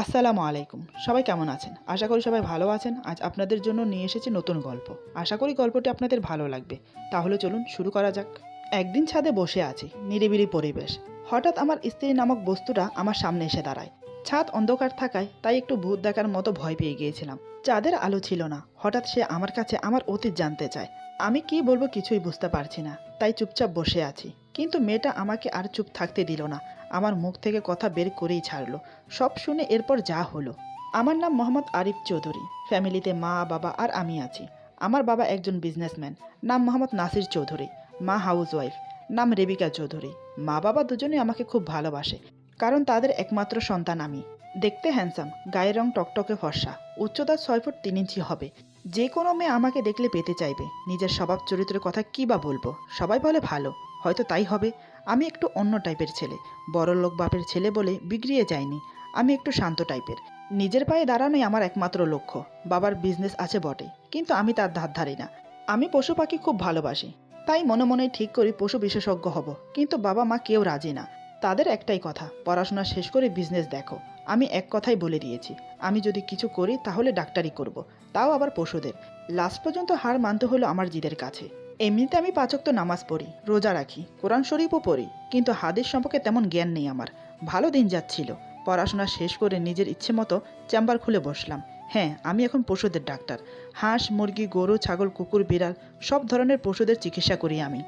আসসালামু আলাইকুম। সবাই কেমন আছেন? আশা করি সবাই ভালো আছেন। আজ আপনাদের জন্য নিয়ে এসেছি নতুন গল্প। আশা করি গল্পটি আপনাদের ভালো লাগবে। তাহলে চলুন শুরু করা যাক। একদিন ছাদে বসে আছি, নিরিবিলি পরিবেশ। হঠাৎ আমার স্ত্রী নামক বস্তুটা আমার সামনে এসে দাঁড়ায়। ছাদ অন্ধকার থাকায় তাই একটু ভূত দেখার মতো ভয় পেয়ে গিয়েছিলাম। চাঁদের আলো ছিল না। হঠাৎ সে আমার কাছে আমার অতীত জানতে চায়। আমি কি বলব কিছুই বুঝতে পারছি না। তাই চুপচাপ বসে আছি। কিন্তু মেয়েটা আমাকে আর চুপ থাকতে দিল না। আমার মুখ থেকে কথা বের করেই ছাড়লো। সব শুনে এরপর যা হলো। আমার নাম মোহাম্মদ আরিফ চৌধুরী। ফ্যামিলিতে মা, বাবা আর আমি আছি। আমার বাবা একজন বিজনেসম্যান। নাম মোহাম্মদ নাসির চৌধুরী। মা হাউস ওয়াইফ নাম রেবিকা চৌধুরী। মা, বাবা দুজনেই আমাকে খুব ভালোবাসে। কারণ তাদের একমাত্র সন্তান আমি। দেখতে হ্যান্ডসাম গায়ের রং টকটকে ফর্সা। উচ্চতা ছয় ফুট তিন ইঞ্চি হবে। যে কোনো মেয়ে আমাকে দেখলে পেতে চাইবে। নিজের স্বভাব চরিত্রের কথা কী বা বলব? সবাই বলে ভালো। হয়তো তাই হবে। আমি একটু অন্য টাইপের ছেলে। বড় লোক বাপের ছেলে বলে বিগড়িয়ে যায়নি। আমি একটু শান্ত টাইপের। নিজের পায়ে দাঁড়ানোই আমার একমাত্র লক্ষ্য। বাবার বিজনেস আছে বটে, কিন্তু আমি তার ধার ধারি না। আমি পশু পাখি খুব ভালোবাসি। তাই মনে মনে ঠিক করি পশু বিশেষজ্ঞ হব, কিন্তু বাবা মা কেউ রাজি না। তাদের একটাই কথা, পড়াশোনা শেষ করে বিজনেস দেখো। আমি এক কথাই বলে দিয়েছি, আমি যদি কিছু করি তাহলে ডাক্তারি করব। তাও আবার পশুদের। লাস্ট পর্যন্ত হার মানতে হলো আমার জিদের কাছে। এমনিতে আমি পাচক তো নামাজ পড়ি, রোজা রাখি, কোরআন শরীফও পড়ি, কিন্তু হাদিস সম্পর্কে তেমন জ্ঞান নেই আমার। ভালো দিন যাচ্ছিল। পড়াশোনা শেষ করে নিজের ইচ্ছে মতো চেম্বার খুলে বসলাম। হ্যাঁ আমি এখন পশুদের ডাক্তার। হাঁস, মুরগি, গরু, ছাগল, কুকুর, বিড়াল, সব ধরনের পশুদের চিকিৎসা করি আমি।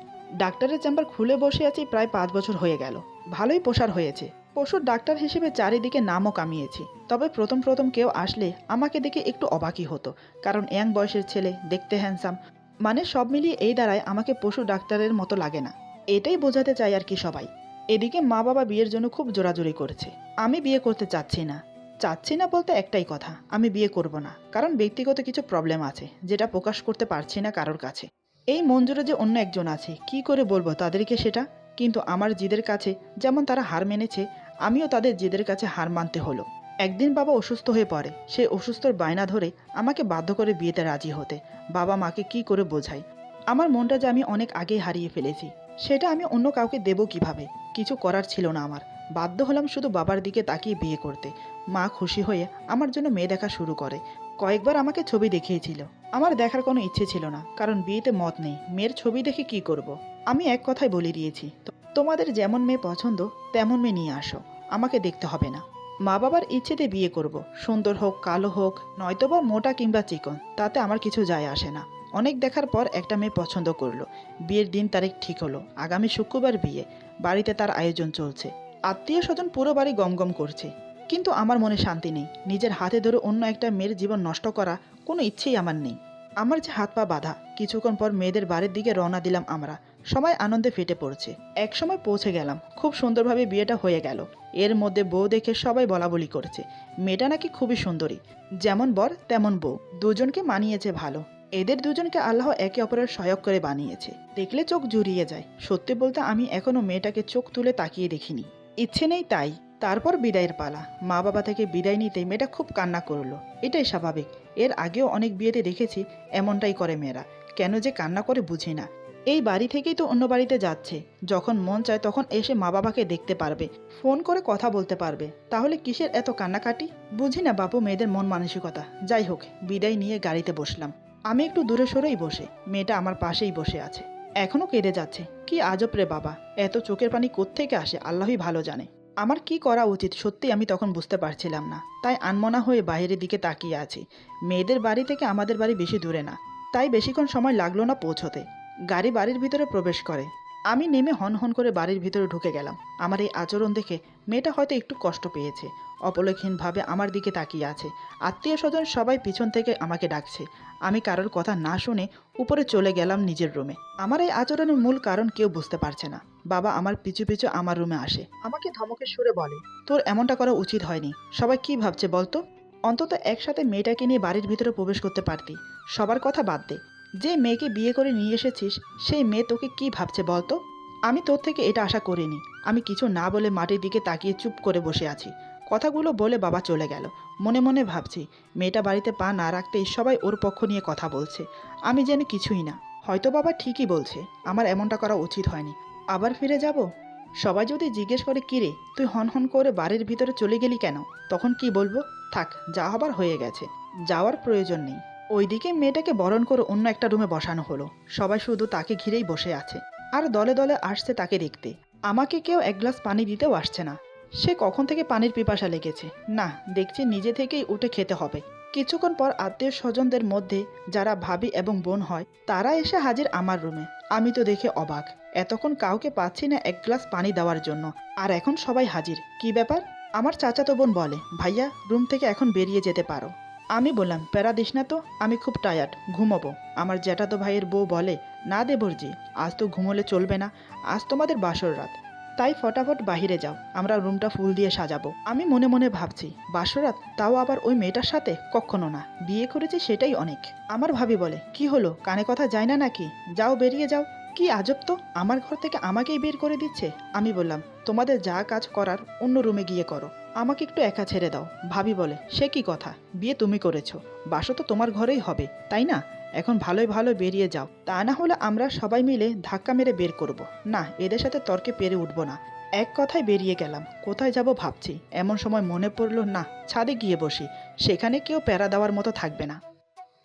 ডাক্তারের চেম্বার খুলে বসে আছি প্রায় পাঁচ বছর হয়ে গেল। ভালোই প্রসার হয়েছে। পশুর ডাক্তার হিসেবে চারিদিকে নামও কামিয়েছি। তবে প্রথম প্রথম কেউ আসলে আমাকে দেখে একটু অবাকই হতো, কারণ ইয়াং বয়সের ছেলে, দেখতে হ্যান্ডসাম মানে সব মিলিয়ে এই দ্বারায় আমাকে পশু ডাক্তারের মতো লাগে না। এটাই বোঝাতে চাই আর কি সবাই। এদিকে মা বাবা বিয়ের জন্য খুব জোরাজোরি করছে। আমি বিয়ে করতে চাচ্ছি না। চাচ্ছি না বলতে একটাই কথা, আমি বিয়ে করব না। কারণ ব্যক্তিগত কিছু প্রবলেম আছে, যেটা প্রকাশ করতে পারছি না কারোর কাছে। এই মঞ্জুরে যে অন্য একজন আছে, কি করে বলব তাদেরকে সেটা? কিন্তু আমার জিদের কাছে যেমন তারা হার মেনেছে, আমিও তাদের জিদের কাছে হার মানতে হলো। একদিন বাবা অসুস্থ হয়ে পড়ে। সেই অসুস্থর বায়না ধরে আমাকে বাধ্য করে বিয়েতে রাজি হতে। বাবা মাকে কি করে বোঝায় আমার মনটা যে আমি অনেক আগেই হারিয়ে ফেলেছি, সেটা আমি অন্য কাউকে দেব কীভাবে? কিছু করার ছিল না আমার। বাধ্য হলাম শুধু বাবার দিকে তাকিয়ে বিয়ে করতে। মা খুশি হয়ে আমার জন্য মেয়ে দেখা শুরু করে। কয়েকবার আমাকে ছবি দেখিয়েছিল। আমার দেখার কোনো ইচ্ছে ছিল না, কারণ বিয়েতে মত নেই। মেয়ের ছবি দেখে কি করব। আমি এক কথাই বলে দিয়েছি "তো- তোমাদের যেমন মেয়ে পছন্দ, তেমন মেয়ে নিয়ে আসো। আমাকে দেখতে হবে না। মা বাবার ইচ্ছেতে বিয়ে করব। সুন্দর হোক, কালো হোক, নয়তোবা মোটা কিংবা চিকন, তাতে আমার কিছু যায় আসে না। অনেক দেখার পর একটা মেয়ে পছন্দ করল। বিয়ের দিন তারিখ ঠিক হলো। আগামী শুক্রবার বিয়ে। বাড়িতে তার আয়োজন চলছে। আত্মীয় স্বজন পুরো বাড়ি গমগম করছে। কিন্তু আমার মনে শান্তি নেই। নিজের হাতে ধরে অন্য একটা মেয়ের জীবন নষ্ট করা কোনো ইচ্ছেই আমার নেই। আমার যে হাত পা বাঁধা, কিছুক্ষণ পর মেয়েদের বাড়ির দিকে রওনা দিলাম আমরা। সবাই আনন্দে ফেটে পড়ছে। একসময় পৌঁছে গেলাম। খুব সুন্দরভাবে বিয়েটা হয়ে গেল। এর মধ্যে বউ দেখে সবাই বলা বলি করছে। মেয়েটা নাকি খুবই সুন্দরী। যেমন বর, তেমন বউ। দুজনকে মানিয়েছে ভালো। এদের দুজনকে আল্লাহ একে অপরের সহায়ক করে বানিয়েছে। দেখলে চোখ জুড়িয়ে যায়। সত্যি বলতে আমি এখনও মেয়েটাকে চোখ তুলে তাকিয়ে দেখিনি। ইচ্ছে নেই তাই। তারপর বিদায়ের পালা। মা বাবা থেকে বিদায় নিতে মেয়েটা খুব কান্না করল। এটাই স্বাভাবিক। এর আগেও অনেক বিয়েতে দেখেছি, এমনটাই করে মেয়েরা। কেন যে কান্না করে বুঝি না। এই বাড়ি থেকেই তো অন্য বাড়িতে যাচ্ছে। যখন মন চায় তখন এসে মা বাবাকে দেখতে পারবে। ফোন করে কথা বলতে পারবে। তাহলে কিসের এত কান্নাকাটি? বুঝি না বাপু মেয়েদের মন মানসিকতা। যাই হোক, বিদায় নিয়ে গাড়িতে বসলাম। আমি একটু দূরে সরেই বসে। মেয়েটা আমার পাশেই বসে আছে। এখনও কেঁদে যাচ্ছে। কি আজব রে বাবা! এত চোখের পানি কোত্থেকে আসে, আল্লাহই ভালো জানে। আমার কি করা উচিত সত্যি আমি তখন বুঝতে পারছিলাম না। তাই আনমনা হয়ে বাইরের দিকে তাকিয়ে আছি। মেয়েদের বাড়ি থেকে আমাদের বাড়ি বেশি দূরে না। তাই বেশিক্ষণ সময় লাগল না পৌঁছতে। গাড়ি বাড়ির ভিতরে প্রবেশ করে। আমি নেমে হন হন করে বাড়ির ভিতরে ঢুকে গেলাম। আমার এই আচরণ দেখে মেয়েটা হয়তো একটু কষ্ট পেয়েছে। অপলকহীনভাবে আমার দিকে তাকিয়ে আছে। আত্মীয় স্বজন সবাই পিছন থেকে আমাকে ডাকছে। আমি কারোর কথা না শুনে উপরে চলে গেলাম নিজের রুমে। আমার এই আচরণের মূল কারণ কেউ বুঝতে পারছে না। বাবা আমার পিছু পিছু আমার রুমে আসে। আমাকে ধমকের সুরে বলে, তোর এমনটা করা উচিত হয়নি। সবাই কি ভাবছে বলতো? অন্তত একসাথে মেয়েটাকে নিয়ে বাড়ির ভিতরে প্রবেশ করতে পারতি। সবার কথা বাদ দে। যে মেয়েকে বিয়ে করে নিয়ে এসেছিস, সেই মেয়ে তোকে কি ভাবছে বলতো? আমি তোর থেকে এটা আশা করিনি। আমি কিছু না বলে মাটির দিকে তাকিয়ে চুপ করে বসে আছি। কথাগুলো বলে বাবা চলে গেল। মনে মনে ভাবছি, মেয়েটা বাড়িতে পা না রাখতেই সবাই ওর পক্ষ নিয়ে কথা বলছে। আমি যেন কিছুই না। হয়তো বাবা ঠিকই বলছে, আমার এমনটা করা উচিত হয়নি। আবার ফিরে যাব? সবাই যদি জিজ্ঞেস করে কিরে তুই হন হন করে বাড়ির ভিতরে চলে গেলি কেন? তখন কি বলব? থাক, যা হবার হয়ে গেছে। যাওয়ার প্রয়োজন নেই। ওইদিকে মেয়েটাকে বরণ করে অন্য একটা রুমে বসানো হলো। সবাই শুধু তাকে ঘিরেই বসে আছে। আর দলে দলে আসছে তাকে দেখতে। আমাকে কেউ এক গ্লাস পানি দিতেও আসছে না। সে কখন থেকে পানির পিপাসা লেগেছে। না, দেখছি নিজে থেকেই উঠে খেতে হবে। কিছুক্ষণ পর আত্মীয় স্বজনদের মধ্যে যারা ভাবি এবং বোন হয়, তারা এসে হাজির আমার রুমে। আমি তো দেখে অবাক। এতক্ষণ কাউকে পাচ্ছি না এক গ্লাস পানি দেওয়ার জন্য। আর এখন সবাই হাজির। কি ব্যাপার? আমার চাচাতো বোন বলে, ভাইয়া, রুম থেকে এখন বেরিয়ে যেতে পারো। আমি বললাম, প্যারা দিস না তো, আমি খুব টায়ার্ড ঘুমোবো। আমার জ্যাঠাতো ভাইয়ের বউ বলে, না দেবরজি আজ তো ঘুমোলে চলবে না, আজ তোমাদের বাসর রাত। তাই ফটাফট বাহিরে যাও, আমরা রুমটা ফুল দিয়ে সাজাবো। আমি মনে মনে ভাবছি বাসরাত তাও আবার ওই মেয়েটার সাথে? কখনো না। বিয়ে করেছে সেটাই অনেক। আমার ভাবি বলে, কি হলো? কানে কথা যায় না নাকি? যাও বেরিয়ে যাও। কি আজব তো, আমার ঘর থেকে আমাকেই বের করে দিচ্ছে? আমি বললাম, তোমাদের যা কাজ করার অন্য রুমে গিয়ে করো। আমাকে একটু একা ছেড়ে দাও। ভাবি বলে, সে কি কথা? বিয়ে তুমি করেছ। বাসো তো তোমার ঘরেই হবে, তাই না? এখন ভালোই ভালো বেরিয়ে যাও। তা না হলে আমরা সবাই মিলে ধাক্কা মেরে বের করব। না, এদের সাথে তর্কে পেরে উঠব না। এক কথায় বেরিয়ে গেলাম। কোথায় যাব ভাবছি। এমন সময় মনে পড়ল, না, ছাদে গিয়ে বসি। সেখানে কেউ প্যারা দেওয়ার মতো থাকবে না।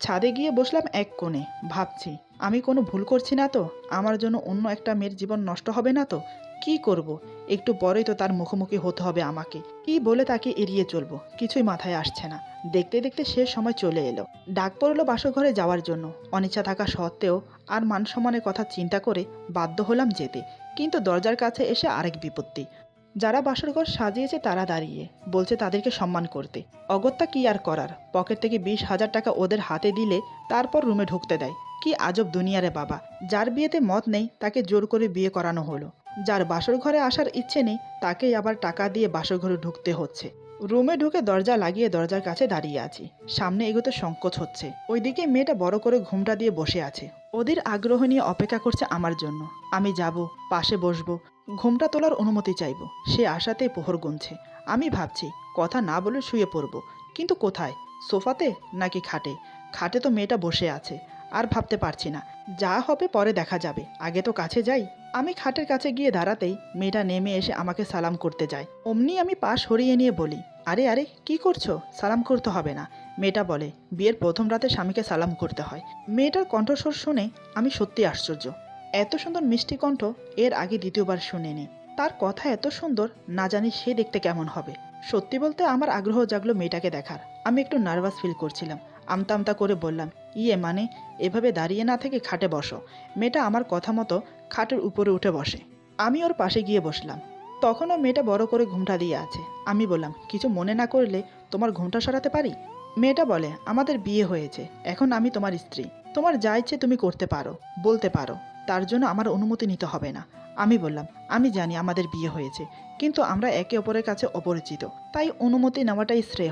ছাদে গিয়ে বসলাম এক কোণে। ভাবছি, আমি কোনো ভুল করছি না তো? আমার জন্য অন্য একটা মেয়ের জীবন নষ্ট হবে না তো? কি করব? একটু পরেই তো তার মুখোমুখি হতে হবে আমাকে। কি বলে তাকে এড়িয়ে চলবো? কিছুই মাথায় আসছে না। দেখতে দেখতে শেষ সময় চলে এলো। ডাক পড়ল বাসঘরে যাওয়ার জন্য। অনিচ্ছা থাকা সত্ত্বেও আর মান সম্মানের কথা চিন্তা করে বাধ্য হলাম যেতে। কিন্তু দরজার কাছে এসে আরেক বিপত্তি। যারা বাসরঘর সাজিয়েছে তারা দাঁড়িয়ে। বলছে তাদেরকে সম্মান করতে। অগত্যা কি আর করার? পকেট থেকে বিশ হাজার টাকা ওদের হাতে দিলে তারপর রুমে ঢুকতে দেয়। কি আজব দুনিয়ারে বাবা। যার বিয়েতে মত নেই, তাকে জোর করে বিয়ে করানো হলো। যার বাসর ঘরে আসার ইচ্ছে নেই, তাকেই আবার টাকা দিয়ে বাসর ঘরে ঢুকতে হচ্ছে। রুমে ঢুকে দরজা লাগিয়ে দরজার কাছে দাঁড়িয়ে আছি। সামনে এগোতে সংকোচ হচ্ছে। ওইদিকে মেয়েটা বড় করে ঘুমটা দিয়ে বসে আছে। ওদের আগ্রহ নিয়ে অপেক্ষা করছে আমার জন্য। আমি যাব, পাশে বসবো, ঘুমটা তোলার অনুমতি চাইব। সে আশাতেই পোহর গুনছে। আমি ভাবছি, কথা না বলে শুয়ে পড়ব। কিন্তু কোথায়? সোফাতে নাকি খাটে? খাটে তো মেয়েটা বসে আছে। আর ভাবতে পারছি না। যা হবে পরে দেখা যাবে। আগে তো কাছে যাই। আমি খাটের কাছে গিয়ে দাঁড়াতেই মেয়েটা নেমে এসে আমাকে সালাম করতে যায়। অমনি আমি পা সরিয়ে নিয়ে বলি, আরে আরে, কি করছ? সালাম করতে হবে না। মেয়েটা বলে, বিয়ের প্রথম রাতে স্বামীকে সালাম করতে হয়। মেয়েটার কণ্ঠস্বর শুনে আমি সত্যি আশ্চর্য। এত সুন্দর মিষ্টি কণ্ঠ এর আগে দ্বিতীয়বার শুনিনি। তার কথা এত সুন্দর, না জানি সে দেখতে কেমন হবে। সত্যি বলতে আমার আগ্রহ জাগলো মেয়েটাকে দেখার। আমি একটু নার্ভাস ফিল করছিলাম। আমতা আমতা করে বললাম ইয়ে মানে এভাবে দাঁড়িয়ে না থেকে খাটে বসো। মেয়েটা আমার কথা মতো খাটের উপরে উঠে বসে। আমি ওর পাশে গিয়ে বসলাম। তখনও মেয়েটা বড় করে ঘুমটা দিয়ে আছে। আমি বললাম, কিছু মনে না করলে তোমার ঘুমটা সরাতে পারি? মেয়েটা বলে, আমাদের বিয়ে হয়েছে। এখন আমি তোমার স্ত্রী। তোমার যা ইচ্ছে তুমি করতে পারো, বলতে পারো। তার জন্য আমার অনুমতি নিতে হবে না। আমি বললাম, আমি জানি আমাদের বিয়ে হয়েছে, কিন্তু আমরা একে অপরের কাছে অপরিচিত। তাই অনুমতি নেওয়াটাই শ্রেয়।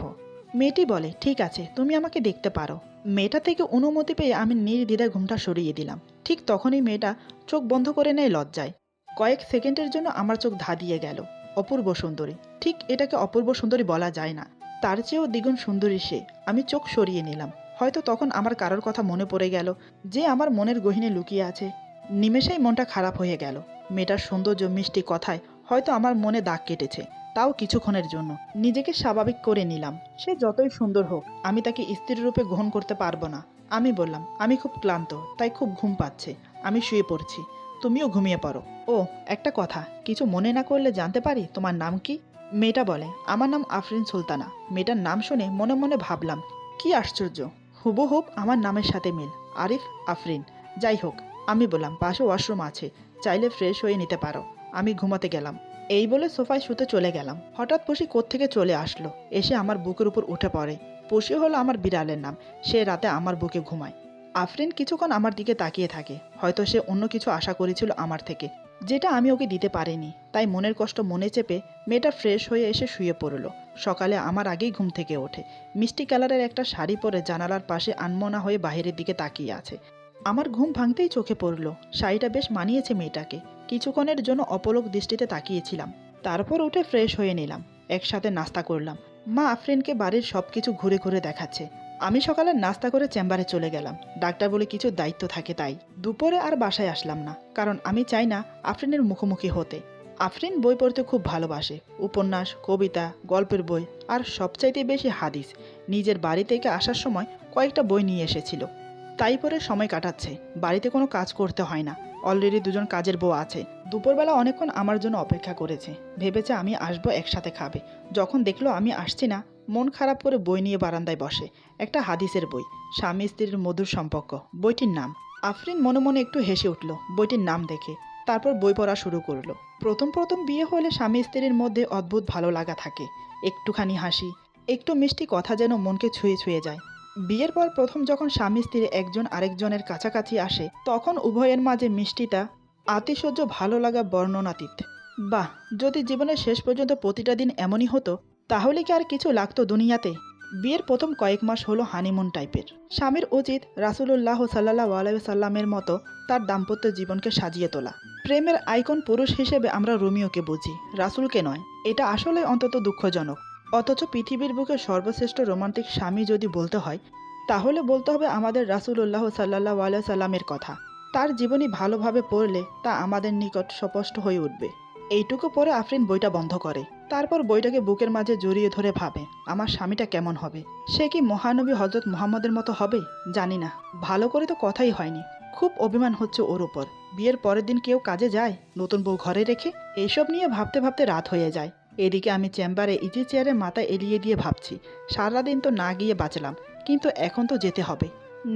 মেয়েটি বলে, ঠিক আছে, তুমি আমাকে দেখতে পারো। মেয়েটা থেকে অনুমতি পেয়ে আমি নির্দ্বিধায় ঘুমটা সরিয়ে দিলাম। ঠিক তখনই মেয়েটা চোখ বন্ধ করে নেয় লজ্জায়। কয়েক সেকেন্ডের জন্য আমার চোখ ধা দিয়ে গেল। অপূর্ব সুন্দরী। ঠিক এটাকে অপূর্ব সুন্দরী বলা যায় না। তার চেয়েও দ্বিগুণ সুন্দরী সে। আমি চোখ সরিয়ে নিলাম। হয়তো তখন আমার কারোর কথা মনে পড়ে গেল। যে আমার মনের গহিনে লুকিয়ে আছে। নিমেষেই মনটা খারাপ হয়ে গেল। মেয়েটার সৌন্দর্য মিষ্টি কথায় হয়তো আমার মনে দাগ কেটেছে। তাও কিছুক্ষণের জন্য। নিজেকে স্বাভাবিক করে নিলাম। সে যতই সুন্দর হোক, আমি তাকে স্ত্রীর রূপে গ্রহণ করতে পারব না। আমি বললাম, আমি খুব ক্লান্ত, তাই খুব ঘুম পাচ্ছে। আমি শুয়ে পড়ছি। তুমিও ঘুমিয়ে পড়ো। ও, একটা কথা, কিছু মনে না করলে জানতে পারি? তোমার নাম কি? মেয়েটা বলে, আমার নাম আফরিন সুলতানা। মেয়েটার নাম শুনে মনে মনে ভাবলাম, কি আশ্চর্য! হুবহুব আমার নামের সাথে মিল। আরিফ আফরিন। যাই হোক, আমি বললাম, পাশে ওয়াশরুম আছে। চাইলে ফ্রেশ হয়ে নিতে পারো। আমি ঘুমাতে গেলাম। এই বলে সোফায় শুতে চলে গেলাম। হঠাৎ পুষি কোত্থেকে চলে আসলো। এসে আমার বুকের উপর উঠে পড়ে। পুষি হলো আমার বিড়ালের নাম। সে রাতে আমার বুকে ঘুমায়। আফরিন কিছুক্ষণ আমার দিকে তাকিয়ে থাকে। হয়তো সে অন্য কিছু আশা করেছিল আমার থেকে। যেটা আমি ওকে দিতে পারিনি। তাই মনের কষ্ট মনে চেপে মেয়েটা ফ্রেশ হয়ে এসে শুয়ে পড়ল। সকালে আমার আগেই ঘুম থেকে ওঠে। মিষ্টি কালারের একটা শাড়ি পরে জানালার পাশে আনমনা হয়ে বাইরের দিকে তাকিয়ে আছে। আমার ঘুম ভাঙতেই চোখে পড়ল। শাড়িটা বেশ মানিয়েছে মেয়েটাকে। কিছুক্ষণের জন্য অপলক দৃষ্টিতে তাকিয়েছিলাম। তারপর উঠে ফ্রেশ হয়ে নিলাম। একসাথে নাস্তা করলাম। মা আফরিনকে বাড়ির সব কিছু ঘুরে ঘুরে দেখাচ্ছে। আমি সকালে নাস্তা করে চেম্বারে চলে গেলাম। ডাক্তার বলে কিছু দায়িত্ব থাকে তাই। দুপুরে আর বাসায় আসলাম না, কারণ আমি চাই না আফরিনের মুখোমুখি হতে। আফরিন বই পড়তে খুব ভালোবাসে। উপন্যাস, কবিতা, গল্পের বই আর সবচাইতে বেশি হাদিস। নিজের বাড়ি থেকে আসার সময় কয়েকটা বই নিয়ে এসেছিল। তাই পরে সময় কাটাচ্ছে। বাড়িতে কোনো কাজ করতে হয় না। অলরেডি দুজন কাজের বউ আছে। দুপুরবেলা অনেকক্ষণ আমার জন্য অপেক্ষা করেছে। ভেবেছে আমি আসব একসাথে খাবে। যখন দেখল আমি আসছি না, মন খারাপ করে বই নিয়ে বারান্দায় বসে। একটা হাদিসের বই, স্বামী স্ত্রীর মধুর সম্পর্ক। বইটির নাম। আফরিন মনে মনে একটু হেসে উঠল, বইটির নাম দেখে। তারপর বই পড়া শুরু করল। প্রথম প্রথম বিয়ে হলে স্বামী স্ত্রীর মধ্যে অদ্ভুত ভালো লাগা থাকে। একটুখানি হাসি, একটু মিষ্টি কথা যেন মনকে ছুঁয়ে ছুঁয়ে যায়। বিয়ের পর প্রথম যখন স্বামী স্ত্রী একজন আরেকজনের কাছাকাছি আসে, তখন উভয়ের মাঝে মিষ্টিতা আতিশয্য ভালো লাগা বর্ণনাতীত। বাহ, যদি জীবনের শেষ পর্যন্ত প্রতিটা দিন এমনই হতো, তাহলে কি আর কিছু লাগতো দুনিয়াতে? বিয়ের প্রথম কয়েক মাস হলো হানিমুন টাইপের স্বামীর উচিত রাসুলুল্লাহ সাল্লাহ আলাই সাল্লামের মতো তার দাম্পত্য জীবনকে সাজিয়ে তোলা। প্রেমের আইকন পুরুষ হিসেবে আমরা রোমিওকে বুঝি, রাসুলকে নয়। এটা আসলে অন্তত দুঃখজনক। অথচ পৃথিবীর বুকে সর্বশ্রেষ্ঠ রোমান্টিক স্বামী যদি বলতে হয়, তাহলে বলতে হবে আমাদের রাসুলুল্লাহ সাল্লাহ আলাই সাল্লামের কথা। তার জীবনী ভালোভাবে পড়লে তা আমাদের নিকট স্পষ্ট হয়ে উঠবে। এইটুকু পরে আফরিন বইটা বন্ধ করে। তারপর বইটাকে বুকের মাঝে জড়িয়ে ধরে ভাবে, আমার স্বামীটা কেমন হবে? সে কি মহানবী হজরত মোহাম্মদের মতো হবে? জানি না। ভালো করে তো কথাই হয়নি। খুব অভিমান হচ্ছে ওর উপর। বিয়ের পরের দিন কেউ কাজে যায়? নতুন বউ ঘরে রেখে? এইসব নিয়ে ভাবতে ভাবতে রাত হয়ে যায়। এদিকে আমি চেম্বারে ইজি চেয়ারে মাথা এলিয়ে দিয়ে ভাবছি, সারাদিন তো না গিয়ে বাঁচলাম, কিন্তু এখন তো যেতে হবে।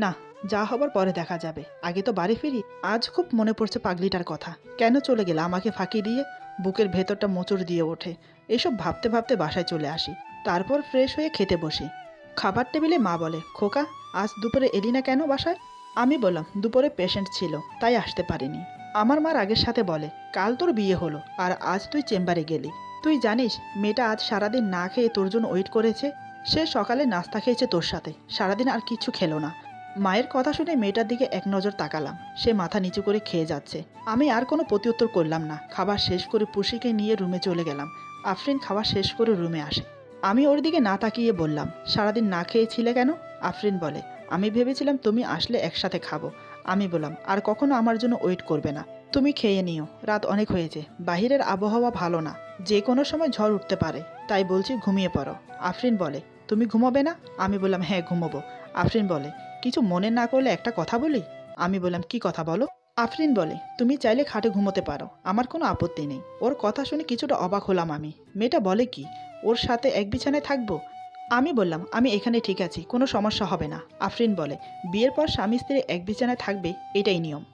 না যা হবার পরে দেখা যাবে। আগে তো বাড়ি ফিরি, আজ খুব মনে পড়ছে পাগলিটার কথা। কেন চলে গেল আমাকে ফাঁকি দিয়ে বুকের ভেতরটা মোচড় দিয়ে ওঠে? এসব ভাবতে ভাবতে বাসায় চলে আসি। তারপর ফ্রেশ হয়ে খেতে বসি। খাবার টেবিলে মা বলে, খোকা, আজ দুপুরে এলি না কেন বাসায়? আমি বললাম, দুপুরে পেশেন্ট ছিল, তাই আসতে পারিনি। আমার মার আগের সাথে বলে, কাল তোর বিয়ে হলো, আর আজ তুই চেম্বারে গেলি। তুই জানিস, মেয়েটা আজ সারাদিন না খেয়ে তোর জন্য ওয়েট করেছে, সে সকালে নাস্তা খেয়েছে তোর সাথে, সারাদিন আর কিছু খেলো না। মায়ের কথা শুনে মেয়েটার দিকে এক নজর তাকালাম। সে মাথা নিচু করে খেয়ে যাচ্ছে। আমি আর কোনো প্রত্যুত্তর করলাম না। খাবার শেষ করে পুষিকে নিয়ে রুমে চলে গেলাম। আফরিন খাবার শেষ করে রুমে আসে। আমি ওর দিকে না তাকিয়ে বললাম, সারাদিন না খেয়েছিলে কেন? আফরিন বলে, আমি ভেবেছিলাম তুমি আসলে একসাথে খাব। আমি বললাম, আর কখনো আমার জন্য ওয়েট করবে না। তুমি খেয়ে নিও। রাত অনেক হয়েছে। বাহিরের আবহাওয়া ভালো না। যে কোনো সময় ঝড় উঠতে পারে। তাই বলছি ঘুমিয়ে পড়ো। আফরিন বলে, তুমি ঘুমাবে না? আমি বললাম হ্যাঁ ঘুমোবো। আফরিন বলে কিছু মনে না করলে একটা কথা বলি? আমি বললাম, কি কথা বলো? আফরিন বলে, তুমি চাইলে খাটে ঘুমোতে পারো, আমার কোনো আপত্তি নেই। ওর কথা শুনে কিছুটা অবাক হলাম আমি। মেয়েটা বলে কি, ওর সাথে এক বিছানায় থাকব? আমি বললাম, আমি এখানে ঠিক আছি, কোনো সমস্যা হবে না। আফরিন বলে, বিয়ের পর স্বামী স্ত্রী এক বিছানায় থাকবে, এটাই নিয়ম।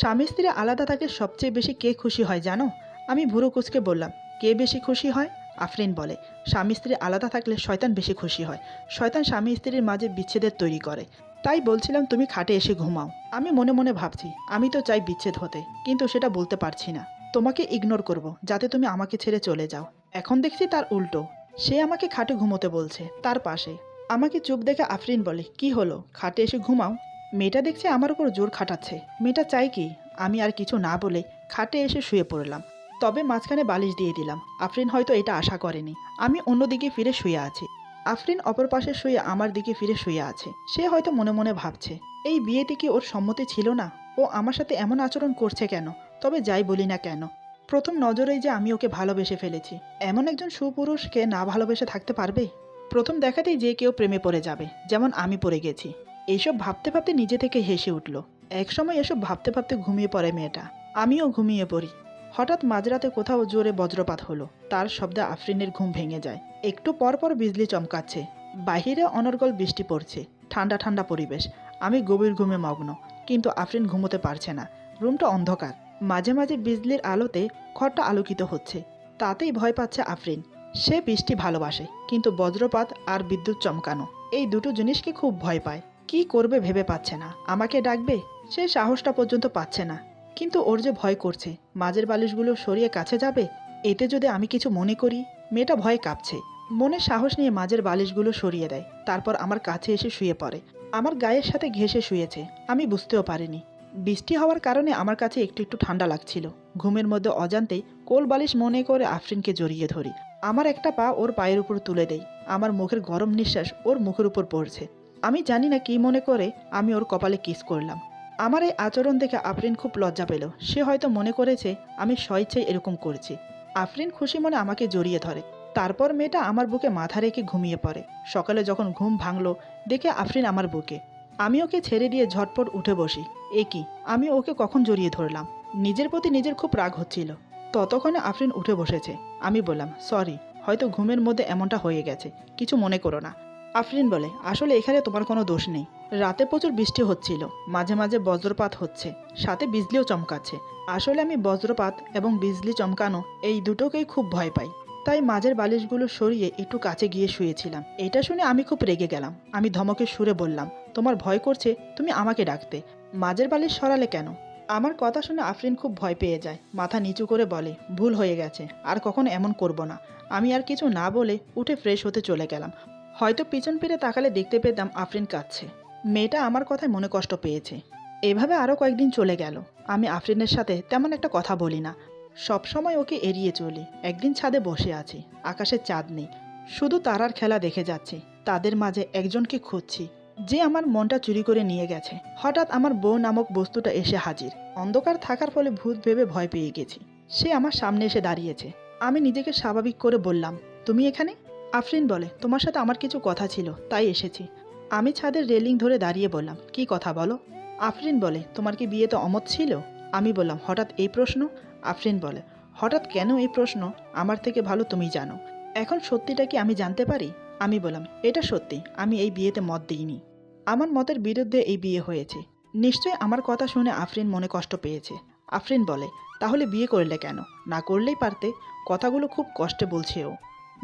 স্বামী স্ত্রী আলাদা থাকে, সবচেয়ে বেশি কে খুশি হয় জানো? আমি ভুরু কুচকে বললাম, কে বেশি খুশি হয়? আফরিন বলে, স্বামী স্ত্রী আলাদা থাকলে শয়তান বেশি খুশি হয়। শয়তান স্বামী স্ত্রীর মাঝে বিচ্ছেদের তৈরি করে। তাই বলছিলাম, তুমি খাটে এসে ঘুমাও। আমি মনে মনে ভাবছি, আমি তো চাই বিচ্ছেদ হতে, কিন্তু সেটা বলতে পারছি না। তোমাকে ইগনোর করব, যাতে তুমি আমাকে ছেড়ে চলে যাও। এখন দেখছি তার উল্টো। সে আমাকে খাটে ঘুমোতে বলছে, তার পাশে। আমাকে চুপ দেখে আফরিন বলে, কি হলো? খাটে এসে ঘুমাও? মেয়েটা দেখছে আমার উপর জোর খাটাচ্ছে। মেয়েটা চাই কি, আমি আর কিছু না বলে খাটে এসে শুয়ে পড়লাম। তবে মাঝখানে বালিশ দিয়ে দিলাম। আফরিন হয়তো এটা আশা করেনি। আমি অন্যদিকে ফিরে শুয়ে আছি। আফরিন অপর পাশে শুয়ে আমার দিকে ফিরে শুয়ে আছে। সে হয়তো মনে মনে ভাবছে, এই বিয়েতে কি ওর সম্মতি ছিল না? ও আমার সাথে এমন আচরণ করছে কেন? তবে যাই বলি না কেন। প্রথম নজরেই যে আমি ওকে ভালোবেসে ফেলেছি। এমন একজন সুপুরুষকে না ভালোবেসে থাকতে পারবে? প্রথম দেখাতেই যে কেউ প্রেমে পড়ে যাবে, যেমন আমি পড়ে গেছি। এইসব ভাবতে ভাবতে নিজে থেকে হেসে উঠল। একসময় এসব ভাবতে ভাবতে ঘুমিয়ে পড়ে মেয়েটা। আমিও ঘুমিয়ে পড়ি। হঠাৎ মাঝরাতে কোথাও জোরে বজ্রপাত হলো। তার শব্দে আফরিনের ঘুম ভেঙে যায়। একটু পর পর বিজলি চমকাচ্ছে। বাহিরে অনর্গল বৃষ্টি পড়ছে। ঠান্ডা ঠান্ডা পরিবেশ। আমি গভীর ঘুমে মগ্ন। কিন্তু আফরিন ঘুমোতে পারছে না। রুমটা অন্ধকার। মাঝে মাঝে বিজলির আলোতে ঘরটা আলোকিত হচ্ছে। তাতেই ভয় পাচ্ছে আফরিন। সে বৃষ্টি ভালোবাসে, কিন্তু বজ্রপাত আর বিদ্যুৎ চমকানো। এই দুটো জিনিসকে খুব ভয় পায়। কি করবে ভেবে পাচ্ছে না। আমাকে ডাকবে? সে সাহসটা পর্যন্ত পাচ্ছে না। কিন্তু ওর যে ভয় করছে, মাঝের বালিশগুলো সরিয়ে কাছে যাবে, এতে যদি আমি কিছু মনে করি, মেয়েটা ভয়ে কাঁপছে। মনে সাহস নিয়ে মাঝের বালিশগুলো সরিয়ে দেয়, তারপর আমার কাছে এসে শুয়ে পড়ে। আমার গায়ের সাথে ঘেঁষে শুয়েছে, আমি বুঝতেও পারিনি। বৃষ্টি হওয়ার কারণে আমার কাছে একটু একটু ঠান্ডা লাগছিল। ঘুমের মধ্যে অজান্তেই কোল বালিশ মনে করে আফরিনকে জড়িয়ে ধরি। আমার একটা পা ওর পায়ের উপর তুলে দেই, আমার মুখের গরম নিঃশ্বাস ওর মুখের উপর পড়ছে। আমি জানি না কি মনে করে আমি ওর কপালে কিস করলাম। আমার এই আচরণ দেখে আফরিন খুব লজ্জা পেল। সে হয়তো মনে করেছে, আমি স্বইচ্ছায় এরকম করছি। আফরিন খুশি মনে আমাকে জড়িয়ে ধরে। তারপর মেয়েটা আমার বুকে মাথা রেখে ঘুমিয়ে পড়ে। সকালে যখন ঘুম ভাঙল, দেখে আফরিন আমার বুকে। আমি ওকে ছেড়ে দিয়ে ঝটপট উঠে বসি। এ কি? আমি ওকে কখন জড়িয়ে ধরলাম? নিজের প্রতি নিজের খুব রাগ হচ্ছিল। ততক্ষণে আফরিন উঠে বসেছে। আমি বললাম, সরি, হয়তো ঘুমের মধ্যে এমনটা হয়ে গেছে। কিছু মনে করো না। আফরিন বলে, আসলে এখানে তোমার কোনো দোষ নেই। রাতে প্রচুর বৃষ্টি হচ্ছিল, মাঝে মাঝে বজ্রপাত হচ্ছে, সাথে বিজলিও চমকাচ্ছে। আসলে আমি বজ্রপাত এবং বিজলি চমকানো এই দুটোকেই খুব ভয় পাই। তাই মাঝের বালিশগুলো সরিয়ে একটু কাছে গিয়ে শুয়েছিলাম। এটা শুনে আমি খুব রেগে গেলাম। আমি ধমকে সুরে বললাম, তোমার ভয় করছে, তুমি আমাকে ডাকতে। মাঝের বালিশ সরালে কেন? আমার কথা শুনে আফরিন খুব ভয় পেয়ে যায়। মাথা নিচু করে বলে, ভুল হয়ে গেছে, আর কখনো এমন করব না। আমি আর কিছু না বলে উঠে ফ্রেশ হতে চলে গেলাম। হয়তো পিছন ফিরে তাকালে দেখতে পেতাম আফরিন কাঁদছে। মেয়েটা আমার কথায় মনে কষ্ট পেয়েছে। এভাবে আরও কয়েকদিন চলে গেল। আমি আফরিনের সাথে তেমন একটা কথা বলি না। সব সময় ওকে এড়িয়ে চলি। একদিন ছাদে বসে আছি। আকাশে চাঁদ নেই। শুধু তারার খেলা দেখে যাচ্ছি। তাদের মাঝে একজনকে খুঁজছি। যে আমার মনটা চুরি করে নিয়ে গেছে। হঠাৎ আমার বউ নামক বস্তুটা এসে হাজির। অন্ধকার থাকার ফলে ভূত ভেবে ভয় পেয়ে গেছি। সে আমার সামনে এসে দাঁড়িয়েছে। আমি নিজেকে স্বাভাবিক করে বললাম, তুমি এখানে? আফরিন বলে, তোমার সাথে আমার কিছু কথা ছিল, তাই এসেছি। আমি ছাদের রেলিং ধরে দাঁড়িয়ে বললাম, কি কথা বলো? আফরিন বলে, তোমার কি বিয়েতে অমত ছিল? আমি বললাম, হঠাৎ এই প্রশ্ন? আফরিন বলে, হঠাৎ কেন এই প্রশ্ন? আমার থেকে ভালো তুমি জানো। এখন সত্যিটা কি আমি জানতে পারি? আমি বললাম, এটা সত্যি, আমি এই বিয়েতে মত দিইনি। আমার মতের বিরুদ্ধে এই বিয়ে হয়েছে। নিশ্চয় আমার কথা শুনে আফরিন মনে কষ্ট পেয়েছে। আফরিন বলে, তাহলে বিয়ে করলে কেন? না করলেই পারতে। কথাগুলো খুব কষ্টে বলছে ও।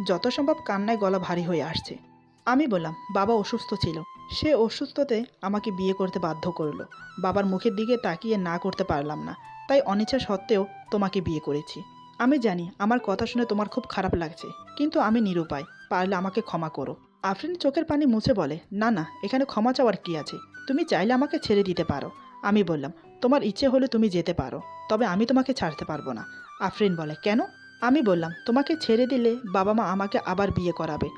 যত সম্ভব কান্নায় গলা ভারী হয়ে আসছে। আমি বললাম, বাবা অসুস্থ ছিল। সে অসুস্থতে আমাকে বিয়ে করতে বাধ্য করল। বাবার মুখের দিকে তাকিয়ে না করতে পারলাম না। তাই অনিচ্ছা সত্ত্বেও তোমাকে বিয়ে করেছি। আমি জানি আমার কথা শুনে তোমার খুব খারাপ লাগছে, কিন্তু আমি নিরুপায়, পারলে আমাকে ক্ষমা করো। আফরিন চোখের পানি মুছে বলে, না না, এখানে ক্ষমা চাওয়ার কি আছে? তুমি চাইলে আমাকে ছেড়ে দিতে পারো। আমি বললাম, তোমার ইচ্ছে হলে তুমি যেতে পারো, তবে আমি তোমাকে ছাড়তে পারব না। আফরিন বলে, কেন? আমি বললাম, তোমাকে ছেড়ে দিলে বাবা মা আমাকে আবার বিয়ে করাবে।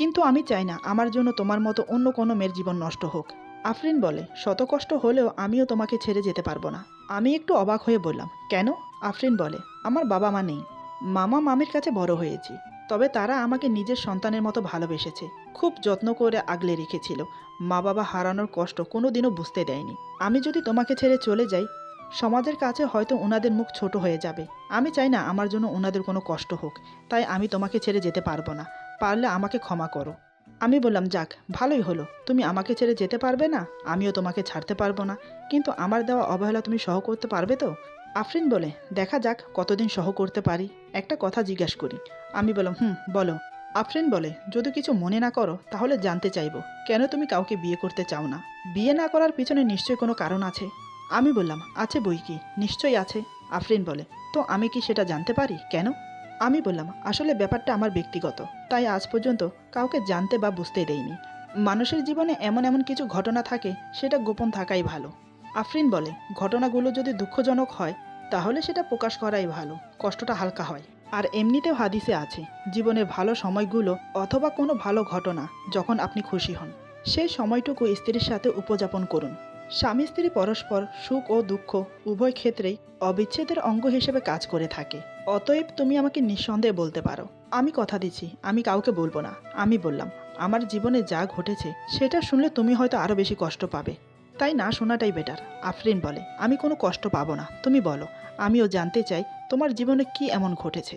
কিন্তু আমি চাই না আমার জন্য তোমার মতো অন্য কোনো মেয়ের জীবন নষ্ট হোক। আফরিন বলে, শত কষ্ট হলেও আমিও তোমাকে ছেড়ে যেতে পারব না। আমি একটু অবাক হয়ে বললাম, কেন? আফরিন বলে, আমার বাবা মা নেই। মামা মামির কাছে বড় হয়েছি। তবে তারা আমাকে নিজের সন্তানের মতো ভালোবেসেছে। খুব যত্ন করে আগলে রেখেছিল। মা বাবা হারানোর কষ্ট কোনোদিনও বুঝতে দেয়নি। আমি যদি তোমাকে ছেড়ে চলে যাই, সমাজের কাছে হয়তো ওনাদের মুখ ছোট হয়ে যাবে। আমি চাই না আমার জন্য ওনাদের কোনো কষ্ট হোক। তাই আমি তোমাকে ছেড়ে যেতে পারব না। পারলে আমাকে ক্ষমা করো। আমি বললাম, যাক, ভালোই হলো। তুমি আমাকে ছেড়ে যেতে পারবে না? আমিও তোমাকে ছাড়তে পারব না। কিন্তু আমার দেওয়া অবহেলা তুমি সহ করতে পারবে তো? আফরিন বলে, দেখা যাক কতদিন সহ করতে পারি। একটা কথা জিজ্ঞাসা করি। আমি বললাম, হুম, বলো। আফরিন বলে, যদি কিছু মনে না করো, তাহলে জানতে চাইব। কেন তুমি কাউকে বিয়ে করতে চাও না? বিয়ে না করার পিছনে নিশ্চয়ই কোনো কারণ আছে? আমি বললাম, আছে বই কি? নিশ্চয়ই আছে। আফরিন বলে, তো আমি কি সেটা জানতে পারি? কেন? আমি বললাম, আসলে ব্যাপারটা আমার ব্যক্তিগত। তাই আজ পর্যন্ত কাউকে জানতে বা বুঝতে দেইনি। মানুষের জীবনে এমন এমন কিছু ঘটনা থাকে, সেটা গোপন থাকাই ভালো। আফরিন বলে, ঘটনাগুলো যদি দুঃখজনক হয়, তাহলে সেটা প্রকাশ করাই ভালো। কষ্টটা হালকা হয়। আর এমনিতেও হাদিসে আছে জীবনের ভালো সময়গুলো অথবা কোনো ভালো ঘটনা যখন আপনি খুশি হন, সেই সময়টুকু স্ত্রীর সাথে উপযাপন করুন। স্বামী স্ত্রী পরস্পর সুখ ও দুঃখ উভয় ক্ষেত্রেই অবিচ্ছেদের অঙ্গ হিসেবে কাজ করে থাকে। অতএব তুমি আমাকে নিঃসন্দেহে বলতে পারো, আমি কথা দিচ্ছি, আমি কাউকে বলব না। আমি বললাম, আমার জীবনে যা ঘটেছে, সেটা শুনলে তুমি হয়তো আরও বেশি কষ্ট পাবে। তাই না শোনাটাই বেটার আফরিন বলে, আমি কোনো কষ্ট পাবো না, তুমি বলো, আমিও জানতে চাই তোমার জীবনে কি এমন ঘটেছে,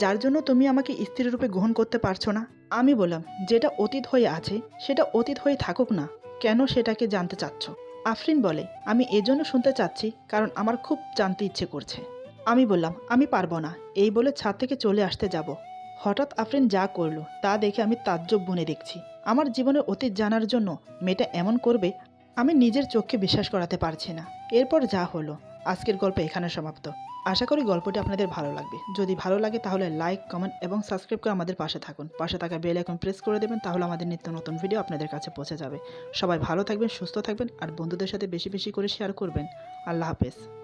যার জন্য তুমি আমাকে স্ত্রী রূপে গ্রহণ করতে পারছ না? আমি বললাম, যেটা অতীত হয়ে আছে, সেটা অতীত হয়ে থাকুক না, কেন সেটাকে জানতে চাচ্ছ? আফরিন বলে, আমি এজন্য শুনতে চাচ্ছি, কারণ আমার খুব জানতে ইচ্ছে করছে। আমি বললাম, আমি পারব না, এই বলে ছাদ থেকে চলে আসতে যাব। হঠাৎ আফরিন যা করল, তা দেখে আমি তাজ্জব বুনে দেখছি। আমার জীবনের অতীত জানার জন্য মেয়েটা এমন করবে, আমি নিজের চোখকে বিশ্বাস করাতে পারছি না। এরপর যা হলো আজকের গল্প এখানে সমাপ্ত। আশা করি গল্পটি আপনাদের ভালো লাগবে। যদি ভালো লাগে তাহলে লাইক কমেন্ট এবং সাবস্ক্রাইব করে আমাদের পাশে থাকুন। পাশে থাকা বেল এখন প্রেস করে দেবেন তাহলে আমাদের নিত্য নতুন ভিডিও আপনাদের কাছে পৌঁছে যাবে। সবাই ভালো থাকবেন, সুস্থ থাকবেন আর বন্ধুদের সাথে বেশি বেশি করে শেয়ার করবেন। আল্লাহ হাফেজ।